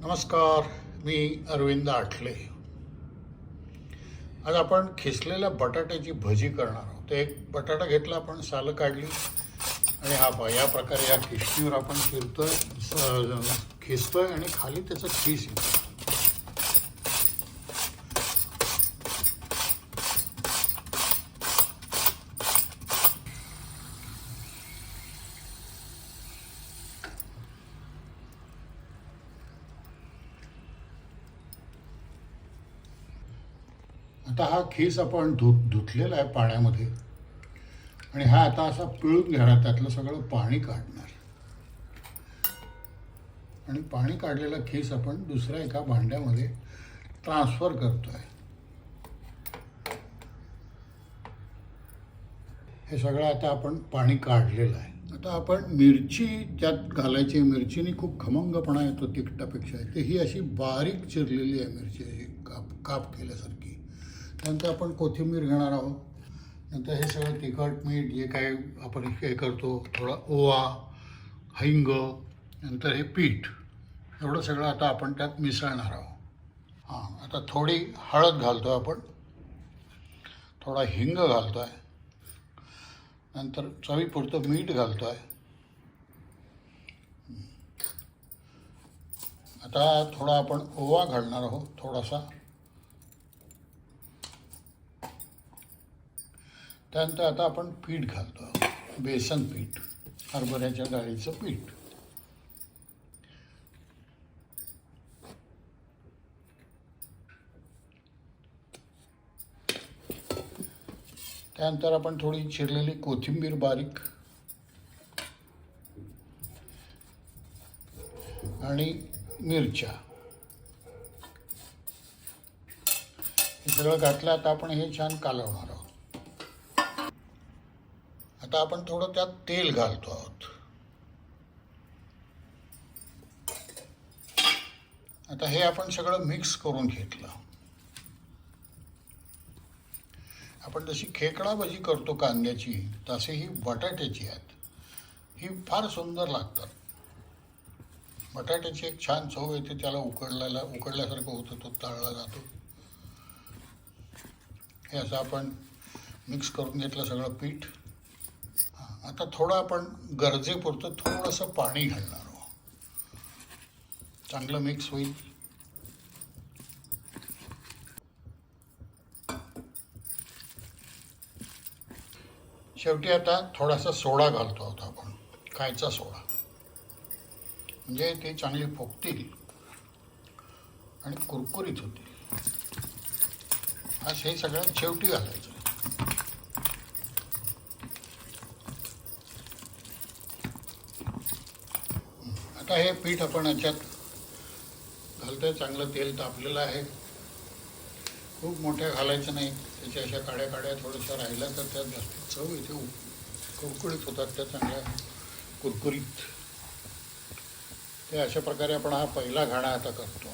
नमस्कार मी अरविंद आठले. आज आपण खिसलेल्या बटाट्याची भजी करणार आहोत. एक बटाटा घेतला आपण सालं काढली. आणि हा पहा या प्रकारे या खिसणीवर आपण फिरतोय खिसतोय आणि खाली त्याचं खीस येतं. आता हा खीस आपण धु धुतलेला आहे पाण्यामध्ये. आणि हा आता असा पिळून घेणार त्यातलं सगळं पाणी काढणार. आणि पाणी काढलेला खीस आपण दुसऱ्या एका भांड्यामध्ये ट्रान्सफर करतोय. हे सगळं आता आपण पाणी काढलेलं आहे. आता आपण मिरची त्यात घालायची मिरचीनी खूप खमंगपणा येतो तिखटापेक्षा. ही अशी बारीक चिरलेली आहे मिरची अशी काप काप केल्यासारखी. नंतर आपण कोथिंबीर घेणार आहोत. नंतर हे सगळं तिखट मीठ जे काय आपण हे करतो थोडा ओवा हिंग नंतर हे पीठ. एवढं सगळं आता आपण त्यात मिसळणार आहोत. हां आता थोडी हळद घालतो आहे आपण. थोडा हिंग घालतो आहे नंतर चवीपुरतं मीठ घालतो आहे आता थोडा आपण ओवा घालणार आहोत थोडासा. त्यानंतर आता आपण पीठ घालतो. आहोत बेसन पीठ हरभऱ्याच्या डाळीचं पीठ. त्यानंतर आपण थोडी चिरलेली कोथिंबीर बारीक. आणि मिरच्या. हे सगळं घातलं आता आपण हे छान कालवणार आहोत. आता आपण थोडं त्यात तेल घालतो आहोत. आता हे आपण सगळं मिक्स करून घेतलं. आपण जशी खेकडा भजी करतो कांद्याची तसे ही बटाट्याची आहेत. ही फार सुंदर लागतात. बटाट्याची एक छान चव येते त्याला उकडल्याला उकडल्यासारखं होतं तो तळला जातो. हे असं आपण मिक्स करून घेतलं सगळं पीठ. आता थोडं आपण गरजेपुरतं थोडंसं पाणी घालणार आहोत. चांगलं मिक्स होईल. शेवटी आता थोडासा सोडा घालतो आहोत आपण खायचा सोडा. म्हणजे ते चांगली फुगतील आणि कुरकुरीत होतील. आज हे सगळ्यात शेवटी घालायचं. आता हे पीठ आपण याच्यात घालतोय. चांगलं तेल तापलेलं आहे. खूप मोठ्या घालायचं नाही. त्याच्या अशा काड्या काड्या थोड्याशा राहिल्या तर त्यात जास्त चव येते. उ- कुरकुरीत होतात त्या चांगल्या. कुरकुरीत. ते अशा प्रकारे आपण हा पहिला घाणा आता करतो.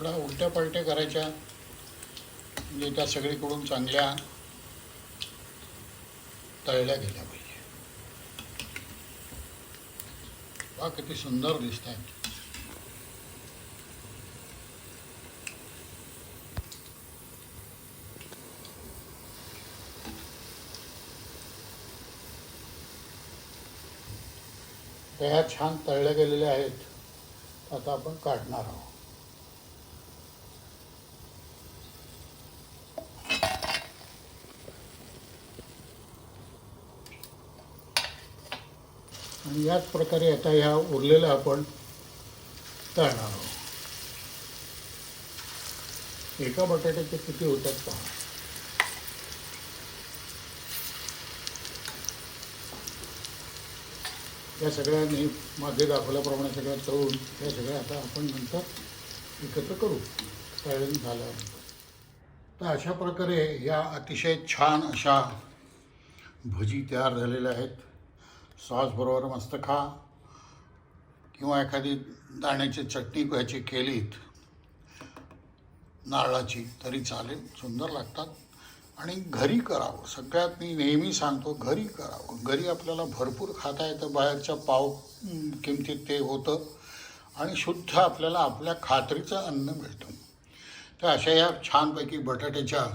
थोडा उलट्या पलट्या करायच्या. म्हणजे त्या सगळीकडून चांगल्या तळल्या गेल्या पाहिजे. वा किती सुंदर दिसत आहेत ह्या छान तळल्या गेलेल्या आहेत. आता आपण काढणार आहोत. आणि याच प्रकारे आता ह्या उरलेल्या आपण तळणार आहोत. एका बटाट्याचे किती होतात पहा. या सगळ्यांनी मागे दाखवल्याप्रमाणे सगळ्या तळून या सगळ्या आता आपण नंतर एकत्र करू. तळून झाल्यानंतर. तर अशा प्रकारे या अतिशय छान अशा भजी तयार झालेल्या आहेत. सॉसबरोबर मस्त खा. किंवा एखादी दाण्याची चटणी ह्याची केलीत नारळाची तरी चालेल. सुंदर लागतात. आणि घरी करावं. सगळ्यात मी नेहमी सांगतो घरी करावं. घरी आपल्याला भरपूर खाता येतं. बाहेरच्या पाव किमतीत ते होतं. आणि शुद्ध आपल्याला आपल्या खात्रीचं अन्न मिळतं. तर अशा या छानपैकी बटाट्याच्या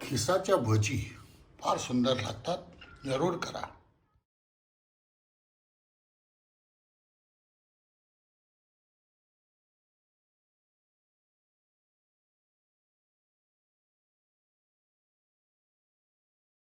खिसाच्या भजी फार सुंदर लागतात. जरूर करा.